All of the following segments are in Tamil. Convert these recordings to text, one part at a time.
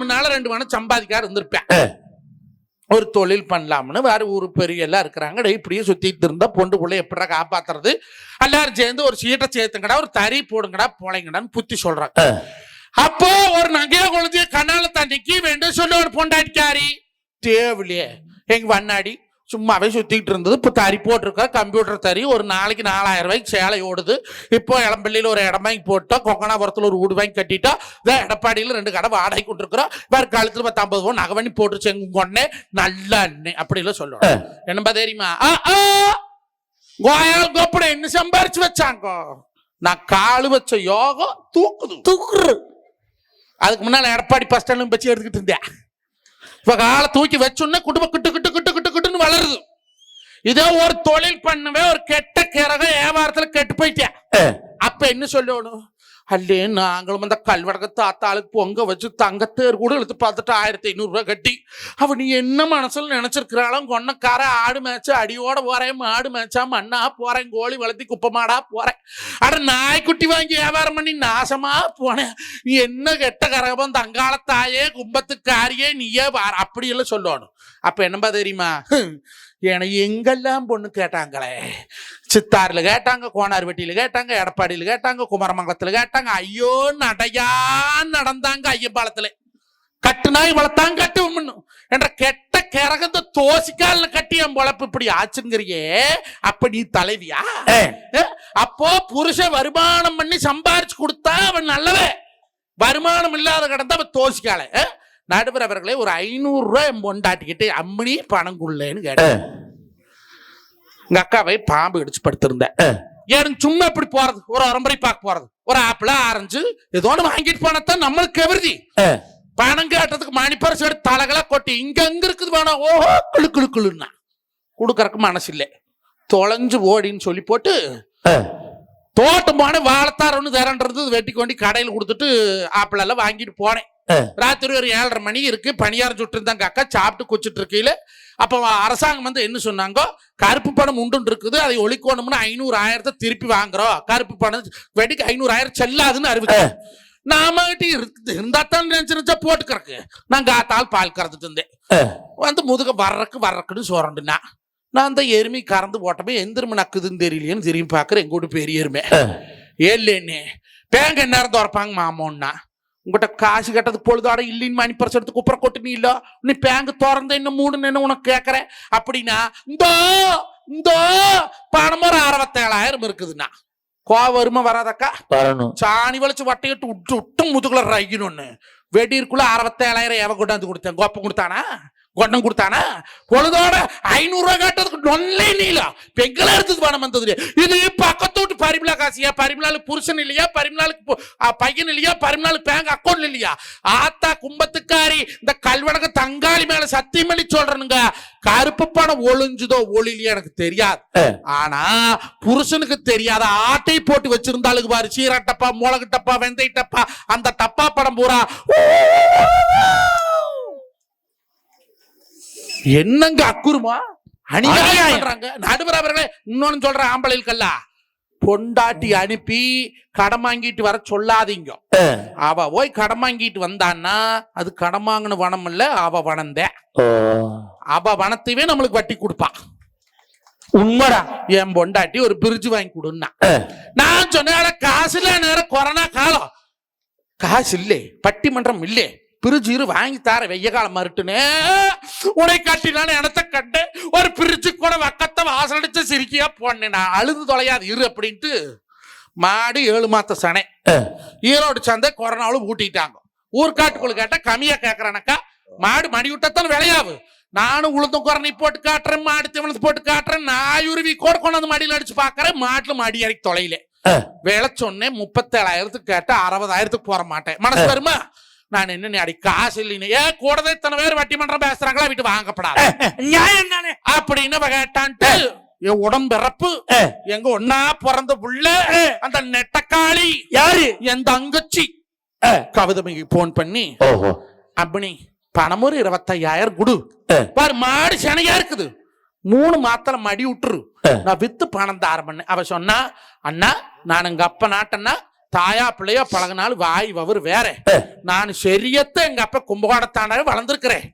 முன்னால ரெண்டு மணம் சம்பாதிக்காரு இருந்திருப்பேன். ஒரு தொழில் பண்ணலாம்னு வேற ஊரு பெரிய எல்லாம் இருக்கிறாங்க. டேய் இப்படியே சுத்திட்டு இருந்தா பொண்டு புள்ள எப்படா காப்பாத்துறது? எல்லாரும் சேர்ந்து ஒரு சீட்டை சேர்த்துங்கடா ஒரு தறி போடுங்கடா போலைங்கடான்னு புத்தி சொல்றாங்க. அப்போ ஒரு நகைய குழந்தைய கண்ணால தண்ணிக்கு வேண்டும் சொல்ல ஒரு பொண்டாட்டிக்காரி. தேவலையே எங்க வண்ணாடி? சும்மாவே சுத்திட்டு இருந்தது. இப்போ தறி போட்டிருக்கா கம்ப்யூட்டர் தறி. ஒரு நாளைக்கு நாலாயிரம் ரூபாய்க்கு சேலை ஓடுது. இப்போ இளம்பள்ளியில் ஒரு இடம் வாங்கி போட்டோம் கொங்கனாபுரத்தில் ஒரு வீடு வாங்கி கட்டிட்டோம் இதோ எடப்பாடியில் ரெண்டு கடை வாடகை கொண்டிருக்கிறோம் வேற காலத்தில் பத்து ஐம்பது ரூபா நகை பண்ணி போட்டுருச்சு எங்க ஒன்னே நல்ல அண்ணே அப்படிலாம் சொல்லுவோம் என்னப்பா தெரியுமா? ஆ, ஆ, கோயால் கோப்பட என்ன சம்பாரிச்சு வச்சாங்க? நான் காலு வச்ச யோகம் தூக்குது. தூக்குறு அதுக்கு முன்னால எடப்பாடி பஸ் ஸ்டாண்ட்ல வச்சு எடுத்துக்கிட்டு இருந்தேன். இப்ப காலை தூக்கி வச்சோன்னே குடும்பம் கிட்டு கிட்டுன்னு வளருது. இதே ஒரு தொழில் பண்ணுவே ஒரு கெட்ட கிறக வியாபாரத்துல கெட்டு போயிட்டேன். அப்ப என்ன சொல்லணும்? அல்லே நாங்களும் அந்த கல்வடக தாத்தாளுக்கு பொங்க வச்சு தங்கத்தேர் கூட எடுத்து பார்த்துட்டு ஆயிரத்தி ஐநூறுரூவா கட்டி. அவன் நீ என்ன மனசில் நினைச்சிருக்கிறாளும் கொன்னக்கார ஆடு மேய்ச்சா அடியோட போகிறேன் மாடு மேய்ச்சா மண்ணா போகிறேன் கோழி வளர்த்தி குப்பமாடா போகிறேன் அட நாய்க்குட்டி வாங்கி வியாபாரம் பண்ணி நாசமாக போனேன் நீ என்ன கெட்ட கரகம் தங்காளத்தாயே கும்பத்துக்காரியே நீயே பார். அப்படியெல்லாம் சொல்லணும். அப்போ என்னப்பா தெரியுமா? என எங்கெல்லாம் பொண்ணு கேட்டாங்களே? சித்தாறுல கேட்டாங்க கோனார்பட்டியில கேட்டாங்க எடப்பாடியில கேட்டாங்க குமரமங்கலத்துல கேட்டாங்க. ஐயோ நடையா நடந்தாங்க ஐயப்பாளத்துல கட்டு நாய் வளர்த்தாங்க கட்டு உம்முன்னு. என்ற கெட்ட கிறகந்த தோசிக்கால கட்டி என் பொழப்பு இப்படி ஆச்சுங்கிறியே அப்ப நீ தலைவியா? அப்போ புருஷன் வருமானம் பண்ணி சம்பாரிச்சு கொடுத்தா அவன் நல்லவே வருமானம் இல்லாத கிடந்தா அவன் தோசிக்கால நடுவர் அவர்களே ஒரு ஐநூறு ரூபாய் என் பொண்டாட்டிக்கிட்டு அம்மனி பணம் குள்ளேன்னு கேட்டேன் எங்க அக்காவை பாம்பு இடிச்சு படுத்திருந்தேன். எனக்கு சும்மா இப்படி போறது ஒரு அரம்பரை பார்க்க போறது. ஒரு ஆப்பிள் ஆரஞ்சு ஏதோ ஒன்று வாங்கிட்டு போனதான் நம்மளுக்கு எவருதி பணம் கேட்டதுக்கு மணிப்பரிசு எடுத்து தலைகளா கொட்டி இங்க அங்க இருக்குது வேணாம் ஓஹோ குளு குளு குளுன்னா. கொடுக்கறக்கு மனசு இல்லை. தொலைஞ்சு ஓடின்னு சொல்லி போட்டு தோட்டம் போனேன் வாழைத்தார் ஒன்று தரன்றது வெட்டி கொண்டு கடையில் கொடுத்துட்டு ஆப்பிள் எல்லாம் வாங்கிட்டு போனேன். ராத்திரி ஒரு ஏழரை மணி இருக்கு. பணியாரம் சுட்டு இருந்தாங்க அக்கா சாப்பிட்டு குச்சிட்டு இருக்கையில அப்போ அரசாங்கம் வந்து என்ன சொன்னாங்க? கருப்பு பணம் உண்டு இருக்குது அதை ஒழிக்கணும்னு ஐநூறு ஆயிரத்தை திருப்பி வாங்குறோம். கருப்பு பணம் வெடிக்கு ஐநூறு ஆயிரம் செல்லாதுன்னு அறிவிச்சு. நாம கிட்ட இருக்குது இருந்தா தான் நினைச்சு நினைச்சா போட்டுக்கிறக்கு. நான் காத்தால் பால் கறந்துட்டு இருந்தேன். வந்து முதுக வர்றக்கு வர்றக்குன்னு சோரண்டுனா நான் அந்த எருமை கறந்து போட்டமே எந்திரம நக்குதுன்னு தெரியலையேன்னு திரும்பி பார்க்குறேன் எங்கூட்டு பெரிய எருமை. ஏல்லேன்னு பேங்க நேரம் திறப்பாங்க மாமோன்னா. உங்ககிட்ட காசு கட்டதுக்கு பொழுதோட இல்லைன்னு மணி எடுத்து குப்புற கொட்டு நீ இல்ல. நீ பேங்க் திறந்த என்ன மூணு என்ன உனக்கு கேட்கறேன் அப்படின்னா இந்தோ இந்தோ பணம் ஒரு அறுபத்தேழாயிரம் இருக்குதுண்ணா. கோவம் வருமா வராதக்கா? வரணும். சாணி வளைச்சு வட்டையிட்டு விட்டு விட்டு முதுகுல ரைக்கணும்னு வெடியிருக்குள்ள அறுபத்தேழாயிரம் எவ கொண்டாந்து கொடுத்தேன்? கோப்பம் கொடுத்தானா? கொண்டம் கொடுத்தானா? பொழுதோட ஐநூறு ரூபாய் கட்டதுக்கு நொல்லே நீல. பெங்களா எடுத்தது பணம் வந்தது இது பக்கத்து வீட்டு பரிமலா காசியா? பரிமலாளுக்கு புருஷன் இல்லையா? பரிமலாளுக்கு பு- ஆ, பையன் இல்லையா? பரிமலாளுக்கு பேங்க் அக்கௌண்ட் இல்லையா? ஆத்தா கும்பத்துக்காரி இந்த கல்வனக தங்காளி மேல சத்தியம் பண்ணி சொல்றனுங்க. கருப்பு பணம் ஒளிஞ்சுதோ ஒளிலையோ எனக்கு தெரியாது. ஆனா புருஷனுக்கு தெரியாத ஆட்டை போட்டு வச்சிருந்தாளுக்கு பாரு. சீரா டப்பா மிளகு டப்பா வெந்தய டப்பா அந்த டப்பா படம் பூரா. என்னங்க அக்குருமா? அநியாயம். பண்றாங்க நடுவர் அவர்களே இன்னொன்னு சொல்ற ஆம்பளைக்கல்ல பொண்டாட்டி அனுப்பி கடன் வாங்கிட்டு வர சொல்லாதீங்க. அவ போய் கடன் வாங்கிட்டு வந்தான்னா அது கடன் வாங்கின வனம் இல்ல அவ வனந்தே அவ வனத்தையே நம்மளுக்கு வட்டி கொடுப்பா. உண்மைடா. என் பொண்டாட்டி ஒரு பிரிட்ஜ் வாங்கி கொடுன்னா. நான் சொன்னேன் "அட, காசு இல்ல நேரம் கொரோனா காலம். காசு இல்லே பட்டிமன்றம் இல்லே. இரு வாங்கி தார வெய்ய காலம் மறுட்டுனே. உனை காட்டினான எனத்த கண்டு ஒரு பிரிட்ஜு கூட வக்கத்தை வாசல் அடிச்சு சிரிக்கியா போனேன். நான் அழுது தொலையாது. இரு அப்படின்ட்டு மாடு ஏழு மாத்த சனை. ஈரோடு சந்தை கொரோனாவில் ஊட்டிட்டாங்க. ஊர்காட்டுக்குள்ள கேட்டா கம்மியா கேக்குறானக்கா. மாடு மணி விட்டத்தான் விளையாவு. நானும் உளுந்தும் குரணி போட்டு காட்டுறேன். மாடு திவனத்து போட்டு காட்டுறேன். நாயுருவி கூட கொண்டாந்து மடியில் அடிச்சு பாக்குறேன். மாட்டுல மடி இறக்கி தொலையில. விலை சொன்னேன். முப்பத்தேழாயிரத்துக்கு கேட்டா அறுபதாயிரத்துக்கு போற மாட்டேன். மனசு வருமா? நான் என்ன அடி காசு இல்லைன்னு. ஏன் கூடவே இத்தனை பேர் வட்டி மன்றம் பேசுறாங்களா? விட்டு வாங்கப்படாது. நியாயம் அப்படின்னு கேட்டான்ட்டு என் உடம்பிறப்பு எங்க ஒன்னா பிறந்த புள்ள அந்த நெட்டக்காளி யாரு? என் தங்கச்சி. கவிதமைக்கு போன் பண்ணி ஓஹோ. அப்படி பணம் ஒரு இருபத்தையாயிரம் குடு. பாரு மாடு சனையா இருக்குது. மூணு மாத்திரை மடி விட்டுரு. நான் வித்து பணம் தாரம் பண்ணேன். அவ சொன்னா அண்ணா நான் எங்க அப்ப நாட்டன்னா தாயா பிள்ளையா பழகினாலும் வாய் வவர் வேற. நான் சரியத்த எங்க அப்பா கும்பகோணத்தானே வளர்ந்துருக்கிறேன்.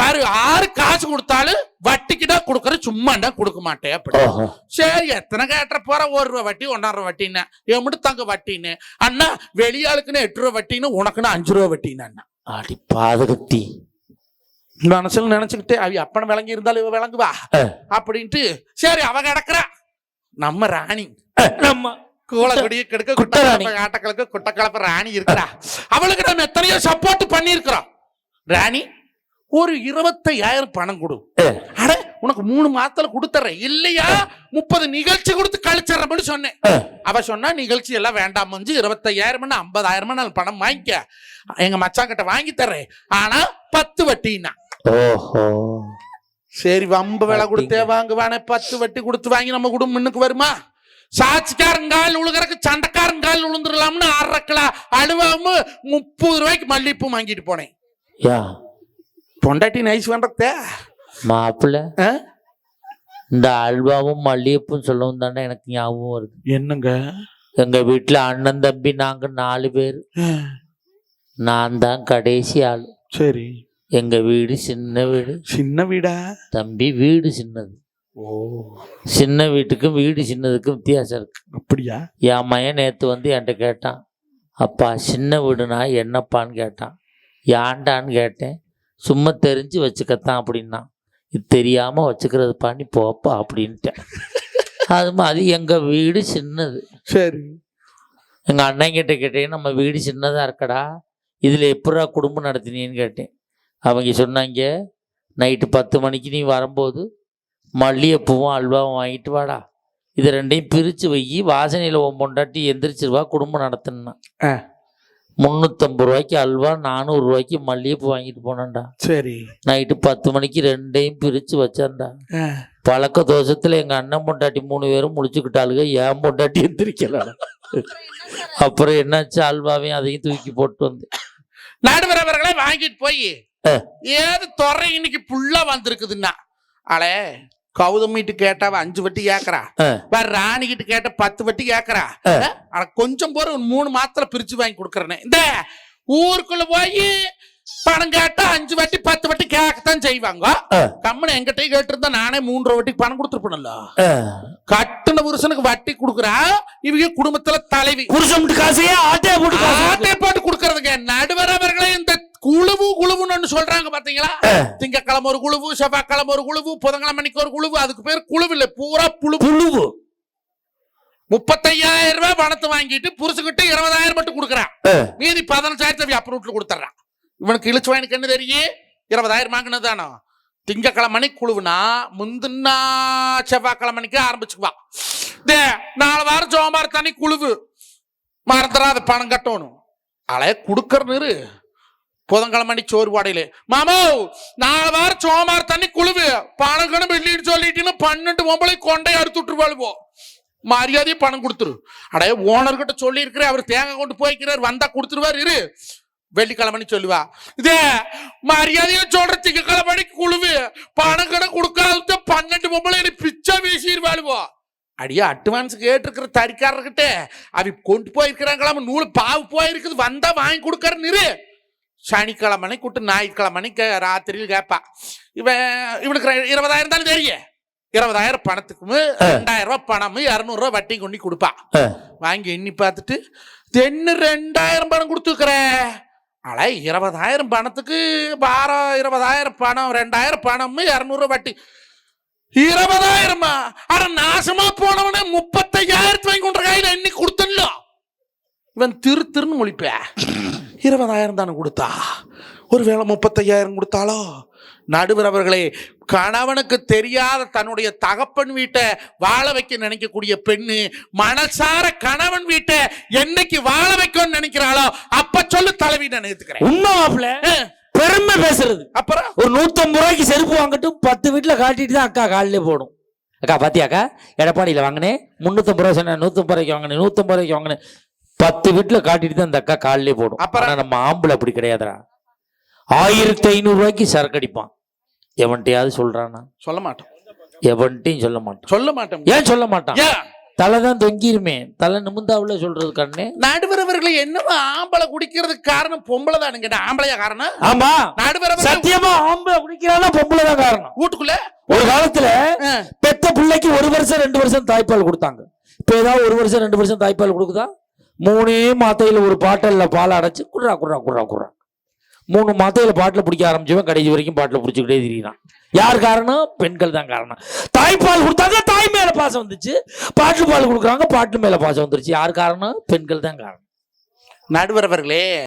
வேறு ஆறு காசு கொடுத்தாலும் வட்டிக்கு தான் கொடுக்கறேன் சும்மாண்டா கொடுக்க மாட்டேன் அப்படி. சரி எத்தனை கேட்ட போற? ஒரு ரூபா வட்டி ஒன்றரை வட்டின்னு. எம்பிட்டு தங்க வட்டின்னு. அண்ணா வெளியாளுக்குன்னு எட்டு ரூபா வட்டின்னு உனக்குன்னு அஞ்சு ரூபா வட்டின்னு அண்ணா. அடி பாதகத்தி. மனசுல நினைச்சுக்கிட்டு அவ அப்பனை விளங்கி இருந்தாலும் இவ விளங்குவா. அப்படின்ட்டு சரி அவ கிடக்குறா. நம்ம ராணி. நம்ம கூலக்குடிய கெடுக்க. குட்டராணி ஆட்டக்களுக்கு குட்டக்கலப்ப ராணி இருக்கிறா அவளுக்கு நம்ம எத்தனையோ சப்போர்ட் பண்ணியிருக்கிறோம் ராணி ஒரு இருபத்தையாயிரம் பணம் கொடு. அட உனக்கு மூணு மாசத்துல கொடுத்துறேன் இல்லையா? முப்பது நிகழ்ச்சி கொடுத்து கழிச்சிடறேன்னு சொன்னேன். அவ சொன்னா நிகழ்ச்சி எல்லாம் வேண்டாம் மஞ்சு இருபத்தையாயிரம் ஐம்பதாயிரம் நான் பணம் வாங்கிக்க. எங்க மச்சான் கிட்ட வாங்கி தர்றேன். ஆனா பத்து வட்டின்னா. ஓஹோ. சரி வம்பு விலை கொடுத்தே வாங்குவானே பத்து வட்டி கொடுத்து வாங்கி நம்ம குடும்பம் முன்னுக்கு வருமா? சாட்சிக்காரங்கால் உழுகிறக்கு சண்டைக்காரங்கால் உளுந்துடலாம்னு அரை கிலோ அழுவாம முப்பது ரூபாய்க்கு மல்லிப்பூ வாங்கிட்டு போனேன். யா. பொண்டாட்டி நைஸ் பண்றதே மாப்பிள்ள? இந்த அல்வாவும் மல்லிகைப்பும் சொல்லவும் தானே எனக்கு ஞாபகம் வருது. என்னங்க? எங்க வீட்டுல அண்ணன் தம்பி நாங்க நாலு பேர். நான் தான் கடைசி ஆள். சரி. எங்க வீடு சின்ன வீடு. சின்ன வீடா? தம்பி வீடு சின்னது. ஓ. சின்ன வீட்டுக்கும் வீடு சின்னதுக்கும் வித்தியாசம் இருக்கு. அப்படியா? என் மயன் நேற்று வந்து என்கிட்ட கேட்டான் அப்பா சின்ன வீடுனா என்னப்பான்னு கேட்டான். ஏன்டான்னு கேட்டேன். சும்மா தெரிஞ்சு வச்சுக்கத்தான் அப்படின்னா இது தெரியாமல் வச்சுக்கிறதுப்பா நீ போப்பா அப்படின்ட்டேன். அது மாதிரி எங்கள் வீடு சின்னது. சரி. எங்கள் அண்ணங்கிட்ட கேட்டேன் நம்ம வீடு சின்னதாக இருக்கடா. இதில் எப்படா குடும்பம் நடத்தினீன்னு கேட்டேன். அவங்க சொன்னாங்க நைட்டு பத்து மணிக்கு நீ வரும்போது மல்லிகைப்பூவும் அல்வாவும் வாங்கிட்டு வாடா. இது ரெண்டையும் பிரித்து வை. வாசனையில் பொண்டாட்டி எந்திரிச்சிருவா குடும்பம் நடத்தணும்னா ஆ. முந்நூற்றம்பது ரூபாய்க்கு அல்வா நானூறு ரூபாய்க்கு மல்லிகைப்பூ வாங்கிட்டு போனேன்டா. சரி. நைட்டு பத்து மணிக்கு ரெண்டையும் பிரித்து வச்சேன்டா. பழக்க தோஷத்தில் எங்கள் அண்ணன் பொண்டாட்டி மூணு பேரும் முடிச்சுக்கிட்டாளுங்க என் பொண்டாட்டி எந்திரிக்கல அப்புறம் என்னாச்சு? அல்வாவையும் அதையும் தூக்கி போட்டு வந்து. நடுவர் அவர்களே வாங்கிட்டு போய். ஏது துறை இன்னைக்கு புல்லா வந்திருக்குதுன்னா. அலே கௌதமிட்டு கேட்டா அஞ்சு வட்டி கேக்குறா. ராணி கிட்ட கேட்ட பத்து வட்டி கேக்குறா. ஆனா கொஞ்சம் போற ஒரு மூணு மாத்திரை பிரிச்சு வாங்கி கொடுக்கறேனே. இந்த ஊருக்குள்ள போய் பணம் கேட்டா அஞ்சு வட்டி பத்து வட்டி கேட்கத்தான் செய்வாங்க. கம்மனு எங்கிட்டயும் கேட்டிருந்தா நானே மூன்றரை வட்டிக்கு பணம் கொடுத்துருப்பேன்ல. கட்டுன புருஷனுக்கு வட்டி கொடுக்குறா இவங்க குடும்பத்துல தலைவி. புருஷன் காசையே ஆட்டையை போட்டு காசு. ஆட்டை போட்டு கொடுக்கறதுக்கு நடுவர் அவர்களே இந்த குழுவு குழுவுன்னு சொல்றாங்க பாத்தீங்களா? திங்கக்கிழமை ஒரு குழுவு செவ்வாய்க்கிழமை ஒரு குழுவு புதன்கிழமை அன்னைக்கு ஒரு குழுவு அதுக்கு பேர் குழுவு இல்ல பூரா புழு புழுவு. முப்பத்தையாயிரம் ரூபாய் பணத்தை வாங்கிட்டு புருஷன்கிட்ட இருபதாயிரம் மட்டும் கொடுக்குறான். மீதி பதினஞ்சாயிரத்தை அப்ரூட்ல கொடுத்துட்றான். இவனுக்கு இழுச்சு வாங்கினுக்கு என்ன தெரியும் இருபதாயிரம் வாங்கினது தானோ? திங்கக்கிழமை குழுவுனா முந்தினா செவ்வாய்க்கிழமைக்கு ஆரம்பிச்சுக்குவா. டே நாலு வாரம் சோமார் தனி குழுவு. மறந்துடாத பணம் கட்டணும். அலைய கொடுக்கறனு புதன்கிழமை சோறு பாடையில. மாமோ நாலு வாரம் சோமார் தண்ணி குழுவு பணம் கணம் வெள்ளின்னு சொல்லிட்டு பன்னெண்டு பொம்பளை கொண்டையை அறுத்து விட்டுருவாளுவோ மரியாதையை பணம் கொடுத்துரு. அடைய ஓனர்கிட்ட சொல்லியிருக்கிற அவர் தேங்காய் கொண்டு போய்க்கிறார் வந்தா கொடுத்துருவார் இரு. வெள்ளிக்கிழமைன்னு சொல்லுவா. இதே மரியாதையா சொல்ற திங்கக்கிழமை குழுவு பணம் கடை கொடுக்காத பன்னெண்டு பொம்பளை பிச்சை பிச்சா வீசிடுவாளுவோ அடியா அட்வான்ஸ் கேட்டிருக்கிற தறிக்காரர்கிட்ட அவ கொண்டு போயிருக்கிறாங்களாம நூல் பாவு போயிருக்குது. வந்தா வாங்கி கொடுக்கறன்னு இரு. சனிக்கிழமை கூட்டு ஞாயிற்றுக்கிழமைக்கு ராத்திரியில் கேட்பா இவன் இவனுக்கு இருபதாயிரம் தானே தெரியும் இருபதாயிரம் பணத்துக்கும் ரெண்டாயிரம் ரூபாய் பணமும் இரநூறுவா வட்டி கொண்டு கொடுப்பா. வாங்கி எண்ணி பார்த்துட்டு தென்னு ரெண்டாயிரம் பணம் கொடுத்துருக்குற. அட இருபதாயிரம் பணத்துக்கு பாரம் இருபதாயிரம் பணம் ரெண்டாயிரம் பணம் இரநூறுவா வட்டி. இருபதாயிரமா? அட நாசமா போனவனே முப்பத்தையாயிரத்து வாங்கி கொண்ட கையில எண்ணி கொடுத்தன்ல. இவன் திரு திருன்னு முழிப்ப இருபதாயிரம் தானே கொடுத்தா? ஒருவேளை முப்பத்தையாயிரம் கொடுத்தாலோ நடுவர் அவர்களே கணவனுக்கு தெரியாத தன்னுடைய தகப்பன் வீட்டை வாழ வைக்க நினைக்கக்கூடிய பெண்ணு மனசார கணவன் வீட்டை என்னைக்கு வாழ வைக்கணும்னு நினைக்கிறாளோ அப்ப சொல்லு தலைவி நான் ஏத்துக்கிறேன். உண்மை மாப்பிள்ள பெருமை பேசுறது. அப்புறம்? ஒரு நூத்தம்பது ரூபாய்க்கு செருப்பு வாங்கிட்டு பத்து வீட்டுல காட்டிட்டு தான் அக்கா காலிலே போடும். அக்கா பாத்தியாக்கா எடப்பாடியில வாங்கினேன் முந்நூத்தம்பது ரூபா சொன்னேன் நூத்தம்பது ரூபாய்க்கு வாங்கினேன் நூத்தம்பது ரூபாய்க்கு வாங்கினேன். பத்து வீட்டுல காட்டிட்டு தான் அந்த அக்கா காலிலே போடும். அப்புறம்? நம்ம ஆம்பளை அப்படி கிடையாதுடா. ஆயிரத்தி ஐநூறு ரூபாய்க்கு சரக்கு அடிப்பான். எவன்கிட்டயாவது சொல்றானா சொல்ல மாட்டோம். எவன்ட்டையும் சொல்ல மாட்டான் சொல்ல மாட்டோம். ஏன் சொல்ல மாட்டான்? தலை தான் தொங்கிருமே. தலை நிமிந்தாவுல சொல்றது கண்ணே. நடுவர் அவர்களை என்னவோ ஆம்பளை குடிக்கிறதுக்கு காரணம் பொம்பளை தான். கேட்ட ஆம்பளையா காரணம்? ஆமா. நடுவர் சத்தியமா ஆம்பளை குடிக்கிறானா பொம்பளை தான் காரணம்? வீட்டுக்குள்ள? ஒரு காலத்துல பெத்த பிள்ளைக்கு ஒரு வருஷம் ரெண்டு வருஷம் தாய்ப்பால் கொடுத்தாங்க. இப்ப ஏதாவது ஒரு வருஷம் ரெண்டு வருஷம் தாய்ப்பால் கொடுக்குதா? மூணே மாத்தையில் ஒரு பாட்டில் பால் அடைச்சி குர்ரா குர்ரா குர்ரா குர்ரா. மூணு மாத்தையில் பாட்டில் பிடிக்க ஆரம்பிச்சவன் கடைசி வரைக்கும் பாட்டில் பிடிச்சிக்கிட்டே திரியிறான். யார் காரணம்? பெண்கள் தான் காரணம். தாய்ப்பால் கொடுத்தாங்க தாய் மேலே பாசம் வந்துச்சு. பாட்டு பால் கொடுக்குறாங்க பாட்டு மேலே பாசம் வந்துருச்சு. யார் காரணம்? பெண்கள் தான் காரணம். நடுவர் அவர்களே